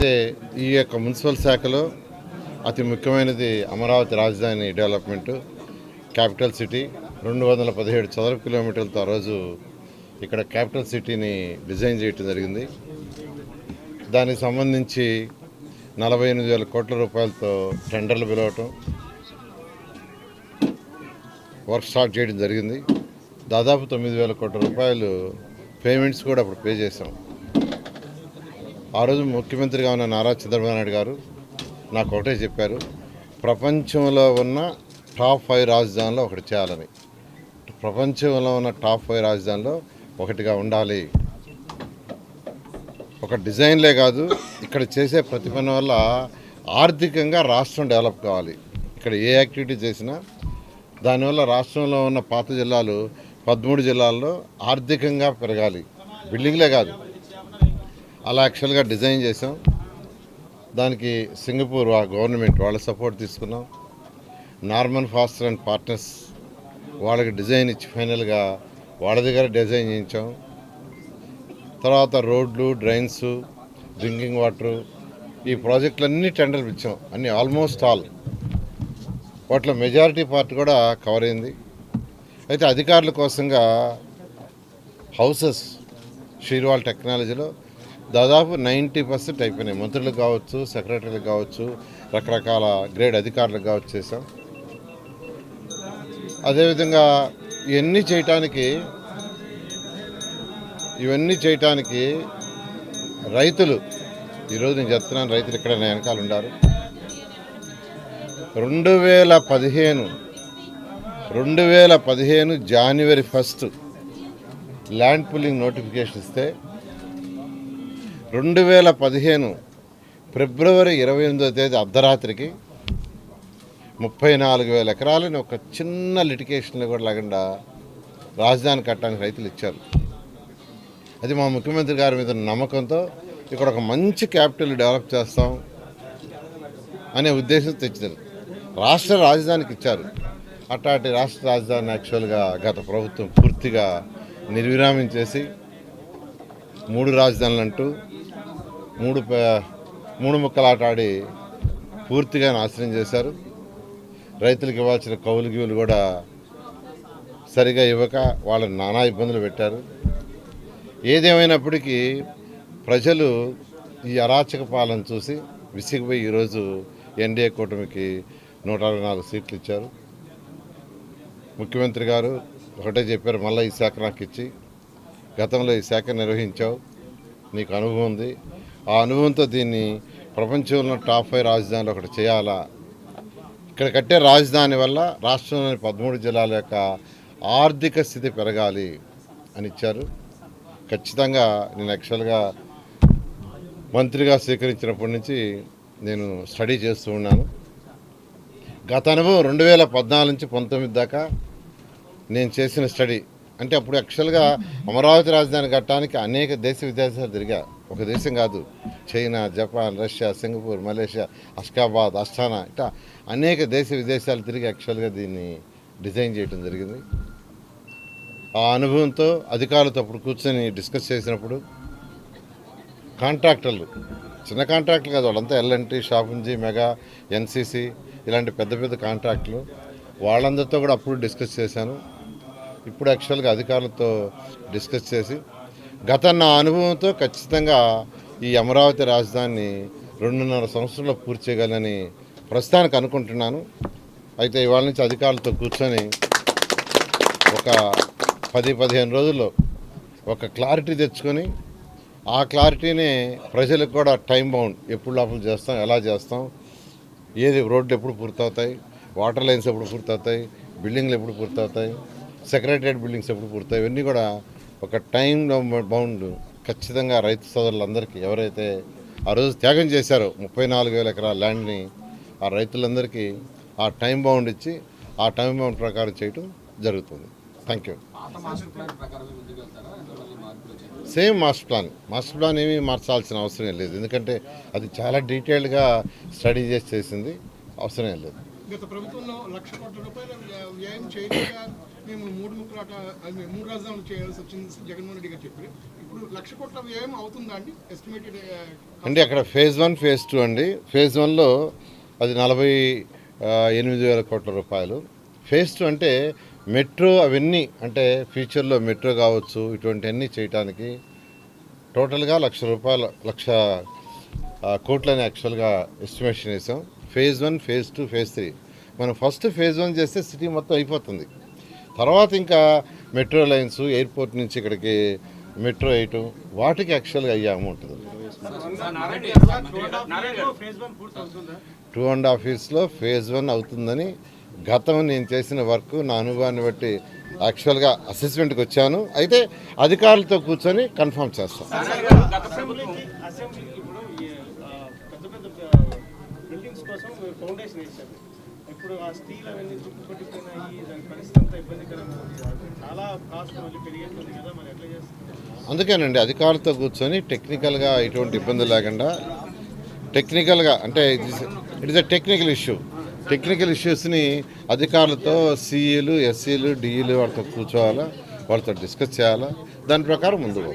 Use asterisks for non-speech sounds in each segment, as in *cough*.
అయితే ఈ యొక్క మున్సిపల్ శాఖలో అతి ముఖ్యమైనది అమరావతి రాజధాని డెవలప్మెంట్ క్యాపిటల్ సిటీ. రెండు వందల పదిహేడు చదరపు కిలోమీటర్లతో ఆ రోజు ఇక్కడ క్యాపిటల్ సిటీని డిజైన్ చేయటం జరిగింది. దానికి సంబంధించి నలభై ఎనిమిది వేల కోట్ల రూపాయలతో టెండర్లు పిలవటం వర్క్ స్టార్ట్ చేయడం జరిగింది. దాదాపు తొమ్మిది వేల కోట్ల రూపాయలు పేమెంట్స్ కూడా అప్పుడు పే చేసాం ఆ రోజు ముఖ్యమంత్రిగా ఉన్న నారా చంద్రబాబు నాయుడు గారు నాకు ఒకటే చెప్పారు ప్రపంచంలో ఉన్న టాప్ ఫైవ్ రాజధానిలో ఒకటి చేయాలని. ప్రపంచంలో ఉన్న టాప్ ఫైవ్ రాజధానిలో ఒకటిగా ఉండాలి. ఒక డిజైన్లే కాదు ఇక్కడ చేసే ప్రతి పని వల్ల ఆర్థికంగా రాష్ట్రం డెవలప్ కావాలి. ఇక్కడ ఏ యాక్టివిటీ చేసినా దానివల్ల రాష్ట్రంలో ఉన్న పాత జిల్లాలు పదమూడు జిల్లాల్లో ఆర్థికంగా పెరగాలి. బిల్డింగ్లే కాదు. అలా యాక్చువల్గా డిజైన్ చేసాం దానికి సింగపూర్ ఆ గవర్నమెంట్ వాళ్ళ సపోర్ట్ తీసుకున్నాం. నార్మన్ ఫాస్టర్ అండ్ పార్ట్నర్స్ వాళ్ళకి డిజైన్ ఇచ్చి ఫైనల్గా వాళ్ళ దగ్గర డిజైన్ చేయించాం. తర్వాత రోడ్లు డ్రైన్స్ డ్రింకింగ్ వాటర్ ఈ ప్రాజెక్టులన్నీ టెండర్లు ఇచ్చాం. అన్ని ఆల్మోస్ట్ ఆల్. వాటిలో మెజారిటీ పార్ట్ కూడా కవర్ అయింది. అయితే అధికారుల కోసంగా హౌసెస్ షీర్వాల్ టెక్నాలజీలో దాదాపు నైంటీ పర్సెంట్ అయిపోయినాయి. మంత్రులకు కావచ్చు సెక్రటరీలకు కావచ్చు రకరకాల గ్రేడ్ అధికారులకు కావచ్చు చేసాం అదేవిధంగా ఇవన్నీ చేయటానికి ఇవన్నీ చేయటానికి రైతులు ఈరోజు నేను చెప్తున్నాను రైతులు ఇక్కడ వెనకాల ఉన్నారు రెండు వేల పదిహేను రెండు వేల పదిహేను జానవరి ఫస్ట్ ల్యాండ్ పుల్లింగ్ నోటిఫికేషన్ ఇస్తే రెండు వేల పదిహేను ఫిబ్రవరి ఇరవై ఎనిమిదో తేదీ అర్ధరాత్రికి ముప్పై నాలుగు వేల ఎకరాలని ఒక చిన్న లిటికేషన్లో కూడా లేకుండా రాజధాని కట్టడానికి రైతులు ఇచ్చారు. అది మా ముఖ్యమంత్రి గారి మీద నమ్మకంతో ఇక్కడ ఒక మంచి క్యాపిటల్ డెవలప్ చేస్తాం అనే ఉద్దేశం తెచ్చారు రాష్ట్ర రాజధానికి ఇచ్చారు. అట్లాంటి రాష్ట్ర రాజధాని యాక్చువల్గా గత ప్రభుత్వం పూర్తిగా నిర్విరామం చేసి మూడు రాజధానులు అంటూ మూడు ప- మూడు ముక్కలాటాడి పూర్తిగా నాశనం చేశారు. రైతులకు ఇవ్వాల్సిన కౌలు గివులు కూడా సరిగా ఇవ్వక వాళ్ళని నానా ఇబ్బందులు పెట్టారు. ఏదేమైనప్పటికీ ప్రజలు ఈ అరాచక పాలన చూసి విసిగిపోయి ఈరోజు ఎన్డీఏ కూటమికి నూట అరవై నాలుగు సీట్లు ఇచ్చారు. ముఖ్యమంత్రి గారు ఒకటే చెప్పారు మళ్ళీ ఈ శాఖ నాకు ఇచ్చి. గతంలో ఈ శాఖ నిర్వహించావు నీకు అనుభవం ఉంది. ఆ అనుభవంతో దీన్ని ప్రపంచంలో టాప్ ఫైవ్ రాజధానిలో ఒకటి చేయాలా? ఇక్కడ కట్టే రాజధాని వల్ల రాష్ట్రంలోని పదమూడు జిల్లాల యొక్క ఆర్థిక స్థితి పెరగాలి అని ఇచ్చారు. ఖచ్చితంగా నేను యాక్చువల్గా మంత్రిగా స్వీకరించినప్పటి నుంచి నేను స్టడీ చేస్తూ ఉన్నాను. గత అనుభవం రెండు వేల పద్నాలుగు నుంచి పంతొమ్మిది దాకా నేను చేసిన స్టడీ. అంటే అప్పుడు యాక్చువల్గా అమరావతి రాజధాని కట్టడానికి అనేక దేశ విదేశాలు తిరిగా ఒక దేశం కాదు. China Japan Russia Singapore Malaysia Ashgabat Astana ఇట్లా అనేక దేశ విదేశాలు తిరిగి యాక్చువల్గా దీన్ని డిజైన్ చేయడం జరిగింది. ఆ అనుభవంతో అధికారులతో అప్పుడు కూర్చొని డిస్కస్ చేసినప్పుడు కాంట్రాక్టర్లు చిన్న కాంట్రాక్టులు కాదు వాళ్ళంతా ఎల్ఎన్టీ షాపుంజీ మెగా ఎన్సీసీ ఇలాంటి పెద్ద పెద్ద కాంట్రాక్టులు వాళ్ళందరితో కూడా అప్పుడు డిస్కస్ చేశాను. ఇప్పుడు యాక్చువల్గా అధికారులతో డిస్కస్ చేసి గత నా అనుభవంతో ఖచ్చితంగా ఈ అమరావతి రాజధానిని రెండున్నర సంవత్సరంలో పూర్తి చేయగలని ప్రస్తుతానికి అనుకుంటున్నాను. అయితే ఇవాళ నుంచి అధికారులతో కూర్చొని ఒక పది పదిహేను రోజుల్లో ఒక క్లారిటీ తెచ్చుకొని ఆ క్లారిటీని ప్రజలకు కూడా టైం బౌండ్ ఎప్పుడు లోపల చేస్తాం ఎలా చేస్తాం ఏది రోడ్లు ఎప్పుడు పూర్తవుతాయి వాటర్ లైన్స్ ఎప్పుడు పూర్తవుతాయి బిల్డింగ్లు ఎప్పుడు పూర్తవుతాయి సెక్రటరియట్ బిల్డింగ్స్ ఎప్పుడు పూర్తాయి? ఇవన్నీ కూడా ఒక టైం బౌండ్ ఖచ్చితంగా రైతు సోదరులందరికీ ఎవరైతే ఆ రోజు త్యాగం చేశారో ముప్పై నాలుగు వేల ఎకరాల ల్యాండ్ని ఆ రైతులందరికీ ఆ టైం బౌండ్ ఇచ్చి ఆ టైం బౌండ్ ప్రకారం చేయటం జరుగుతుంది. Thank you. Same master plan. Master plan ఏమీ మార్చాల్సిన అవసరం లేదు. ఎందుకంటే అది చాలా డీటెయిల్డ్గా స్టడీ చేసి చేసింది. అవసరం లేదు. గత ప్రభుత్వంలో లక్ష కోట్ల రూపాయల వ్యయం చేయలేక మేము మూడు ముక్కలాట మూడు రాజధానులు చేయాల్సి వచ్చింది జగన్మోహన్ రెడ్డి గారు చెప్పారు. ఇప్పుడు లక్ష కోట్ల వ్యయం అవుతుందా అండి? ఎస్టిమేటెడ్ అంటే అక్కడ ఫేజ్ వన్ ఫేజ్ టూ అండి. ఫేజ్ వన్లో అది నలభై ఎనిమిది వేల కోట్ల రూపాయలు. ఫేజ్ టూ అంటే మెట్రో అవన్నీ అంటే ఫ్యూచర్లో మెట్రో కావచ్చు ఇటువంటివన్నీ చేయటానికి టోటల్గా లక్ష రూపాయల లక్ష కోట్లని యాక్చువల్గా ఎస్టిమేషన్ వేసాం phase one phase two phase three మనం ఫస్ట్ ఫేజ్ వన్ చేస్తే సిటీ మొత్తం అయిపోతుంది. తర్వాత ఇంకా మెట్రో లైన్స్ ఎయిర్పోర్ట్ నుంచి ఇక్కడికి మెట్రో వేయటం వాటికి యాక్చువల్గా అయ్యే అమౌంట్ టూ అండ్ హాఫ్ ఇయర్స్లో ఫేజ్ వన్ అవుతుందని గతం నేను చేసిన వర్క్ నా అనుభవాన్ని బట్టి యాక్చువల్గా అసెస్మెంట్కి వచ్చాను. అయితే అధికారులతో కూర్చొని కన్ఫర్మ్ చేస్తాం. కోసం ఫౌండేషన్ వేశారు. ఇప్పుడు ఆ స్టీల్ అవన్నీ చుట్టూ పట్టిపోయినాయి దాని పరిస్థితి అంతా ఇబ్బందికరంగా చాలా కాస్ట్ మళ్ళీ పెరిగేస్తుంది కదా మరి ఎట్లా చేస్తుంది అందుకేనండి అధికారులతో కూర్చొని టెక్నికల్గా ఎటువంటి ఇబ్బంది లేకుండా టెక్నికల్గా అంటే it is a technical issue technical ఇష్యూస్ని అధికారులతో సిఈలు ఎస్సీలు డిఈలు వాళ్ళతో కూర్చోవాలా? వాళ్ళతో డిస్కస్ చేయాలా? దాని ప్రకారం చేస్తారు.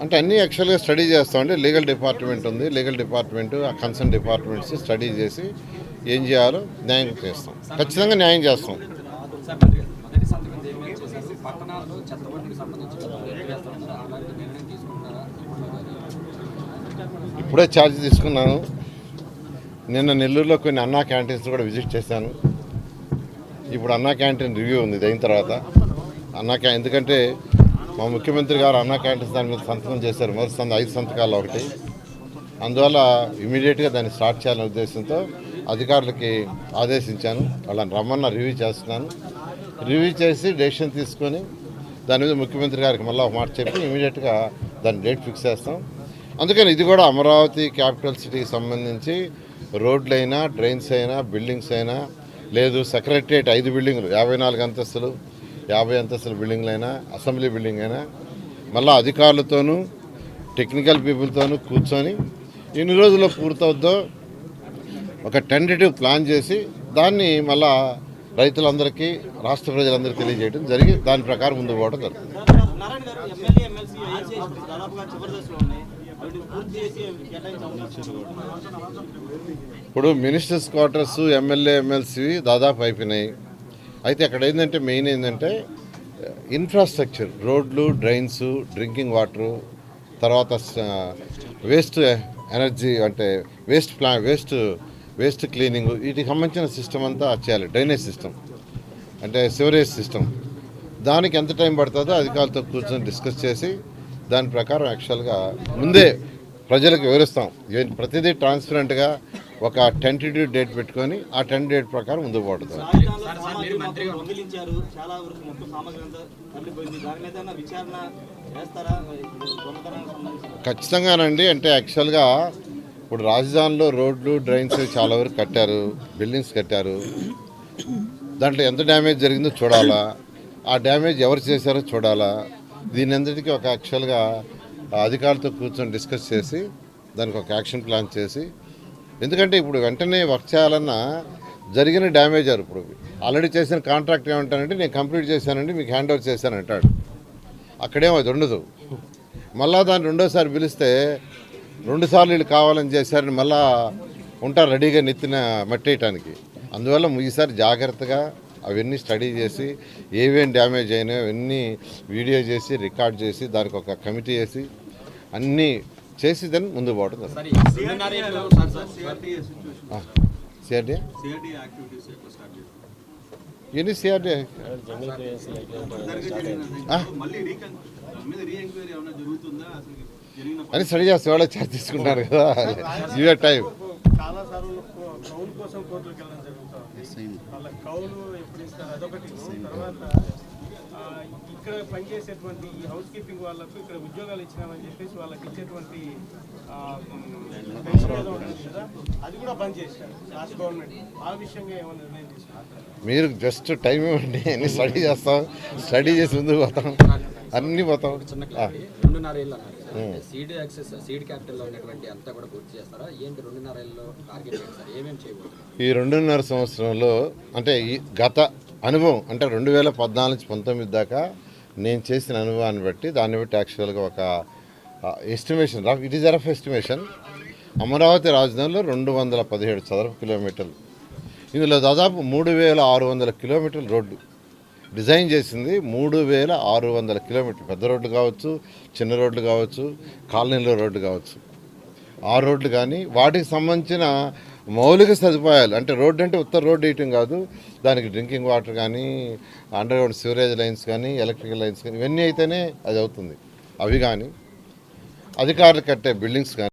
అంటే అన్నీ యాక్చువల్గా స్టడీ చేస్తాం అంటే లీగల్ డిపార్ట్మెంట్ ఉంది. లీగల్ డిపార్ట్మెంట్ ఆ కన్సర్న్ డిపార్ట్మెంట్స్ స్టడీ చేసి ఏం చేయాలో న్యాయం చేస్తాం. ఖచ్చితంగా న్యాయం చేస్తాం. ఇప్పుడే ఛార్జ్ తీసుకున్నాను. నిన్న నెల్లూరులో కొన్ని అన్నా క్యాంటీన్స్ కూడా విజిట్ చేశాను. ఇప్పుడు అన్నా క్యాంటీన్ రివ్యూ ఉంది అయిన తర్వాత. అన్నా క్యా ఎందుకంటే మా ముఖ్యమంత్రి గారు అన్నా క్యాంటీన్స్ దాని మీద సంతకం చేశారు. మొదటి సంత ఐదు సంతకాలు ఒకటి. అందువల్ల ఇమీడియట్గా దాన్ని స్టార్ట్ చేయాలనే ఉద్దేశంతో అధికారులకి ఆదేశించాను. వాళ్ళని రమ్మన్న రివ్యూ చేస్తున్నాను. రివ్యూ చేసి డెసిషన్ తీసుకొని దాని మీద ముఖ్యమంత్రి గారికి మళ్ళీ ఒక మాట చెప్పి ఇమీడియట్గా దాని డేట్ ఫిక్స్ చేస్తాం. అందుకని ఇది కూడా అమరావతి క్యాపిటల్ సిటీకి సంబంధించి రోడ్లైనా డ్రైన్స్ అయినా బిల్డింగ్స్ అయినా లేదు సెక్రటరియట్ ఐదు బిల్డింగ్లు యాభై నాలుగు అంతస్తులు యాభై అంతస్తుల బిల్డింగ్లు అయినా అసెంబ్లీ బిల్డింగ్ అయినా మళ్ళీ అధికారులతోనూ టెక్నికల్ పీపుల్తోనూ కూర్చొని ఎన్ని రోజుల్లో పూర్తవుద్దో ఒక టెంటేటివ్ ప్లాన్ చేసి దాన్ని మళ్ళా రైతులందరికీ రాష్ట్ర ప్రజలందరికీ తెలియజేయడం జరిగి దాని ప్రకారం ముందు పోవడం జరుగుతుంది. నారాయణ గారు ఎమ్మెల్యే ఎమ్మెల్సీ దాదాపుగా చివరి దశలో ఉన్నాయి ఇప్పుడు మినిస్టర్స్ క్వార్టర్స్ ఎమ్మెల్యే ఎమ్మెల్సీ దాదాపు అయిపోయినాయి. అయితే అక్కడ ఏంటంటే మెయిన్ ఏంటంటే ఇన్ఫ్రాస్ట్రక్చర్ రోడ్లు డ్రైన్స్ డ్రింకింగ్ వాటరు తర్వాత వేస్ట్ ఎనర్జీ అంటే వేస్ట్ ప్లా వేస్ట్ వేస్ట్ క్లీనింగ్ వీటికి సంబంధించిన సిస్టమ్ అంతా చేయాలి. డ్రైనేజ్ సిస్టమ్ అంటే సివరేజ్ సిస్టమ్ దానికి ఎంత టైం పడుతుందో అధికారులతో కూర్చొని డిస్కస్ చేసి దాని ప్రకారం యాక్చువల్గా ముందే ప్రజలకు వివరిస్తాం. ప్రతిదీ ట్రాన్స్పరెంట్గా ఒక టెంటేటివ్ డేట్ పెట్టుకొని ఆ టెన్ డేట్ ప్రకారం పోతుంది మీద సంబంధించి ఖచ్చితంగానండి. అంటే యాక్చువల్గా ఇప్పుడు రాజధానిలో రోడ్లు డ్రైన్స్ చాలా వరకు కట్టారు. బిల్డింగ్స్ కట్టారు. దాంట్లో ఎంత డ్యామేజ్ జరిగిందో చూడాలా. ఆ డ్యామేజ్ ఎవరు చేశారో చూడాలా. దీని అందరికీ ఒక యాక్చువల్గా అధికారులతో కూర్చొని డిస్కస్ చేసి దానికి ఒక యాక్షన్ ప్లాన్ చేసి ఎందుకంటే ఇప్పుడు వెంటనే వర్క్ చేయాలన్నా జరిగిన డ్యామేజ్ ఇప్పుడు. ఆల్రెడీ చేసిన కాంట్రాక్ట్ ఏమంటానంటే నేను కంప్లీట్ చేశానండి మీకు హ్యాండ్ ఓవర్ చేశాను అంటాడు. అక్కడేమో అది ఉండదు. మళ్ళా దాన్ని రెండోసారి పిలిస్తే రెండుసార్లు వీళ్ళు కావాలని చేశారని మళ్ళా ఉంటారు రెడీగా నెత్తిన మట్టేయటానికి అందువల్ల ఈసారి జాగ్రత్తగా అవన్నీ స్టడీ చేసి ఏమేం డ్యామేజ్ అయినాయో అవన్నీ వీడియో చేసి రికార్డ్ చేసి దానికి ఒక కమిటీ వేసి అన్నీ చేసి దాన్ని ముందుకు పోవడం సిఆర్డీ ఎన్ని సిఆర్డీ అని స్టడీ చేస్తే వాళ్ళే ఛార్జ్ తీసుకుంటారు కదా. ఇవే టైం వాళ్ళ కౌలు ఎప్పుడు ఇస్తారు? అదొకటి. తర్వాత ఆ, ఇక్కడ పనిచేసేటువంటి ఈ హౌస్ కీపింగ్ వాళ్ళకు ఇక్కడ ఉద్యోగాలు ఇచ్చినామని చెప్పేసి వాళ్ళకి ఇచ్చేటువంటి అది కూడా బంద్ చేశారు గవర్నమెంట్. ఆ విషయంగా ఏమైనా నిర్ణయం తీసుకున్నారు మీరు జస్ట్ టైం ఇవ్వండి. అన్ని స్టడీ చేస్తాం. స్టడీ చేసి ముందుకు పోతాం. *laughs* అన్నీ పోతాం. రెండున్నర ఏళ్ళు. అన్నారు సీడ్ యాక్సెస్ సీడ్ క్యాపిటల్లో ఉన్నటువంటి అంతా కూడా పూర్తి చేస్తారా? ఏంటి రెండున్నర ఏళ్ళలో టార్గెట్ ఏంటి సార్? ఏమేమి చేయబోతున్నారు? ఈ రెండున్నర సంవత్సరంలో అంటే ఈ గత అనుభవం అంటే రెండు వేల పద్నాలుగు నుంచి పంతొమ్మిది దాకా నేను చేసిన అనుభవాన్ని బట్టి దాన్ని బట్టి యాక్చువల్గా ఒక estimation rough it is rough estimation Amaravati రాజధానిలో రెండు వందల పదిహేడు చదరపు కిలోమీటర్లు. ఇందులో దాదాపు మూడు వేల ఆరు వందల కిలోమీటర్ల రోడ్డు. డిజైన్ చేసింది మూడు వేల ఆరు వందల కిలోమీటర్లు పెద్ద రోడ్లు కావచ్చు చిన్న రోడ్లు కావచ్చు కాలనీలో రోడ్డు కావచ్చు. ఆ రోడ్లు కానీ వాటికి సంబంధించిన మౌలిక సదుపాయాలు అంటే రోడ్డు అంటే ఉత్తర రోడ్డు వేయటం కాదు దానికి డ్రింకింగ్ వాటర్ కానీ అండర్ గ్రౌండ్ సివరేజ్ లైన్స్ కానీ ఎలక్ట్రికల్ లైన్స్ కానీ ఇవన్నీ అయితేనే అది అవుతుంది. అవి కానీ అధికారులు కట్టే బిల్డింగ్స్ కానీ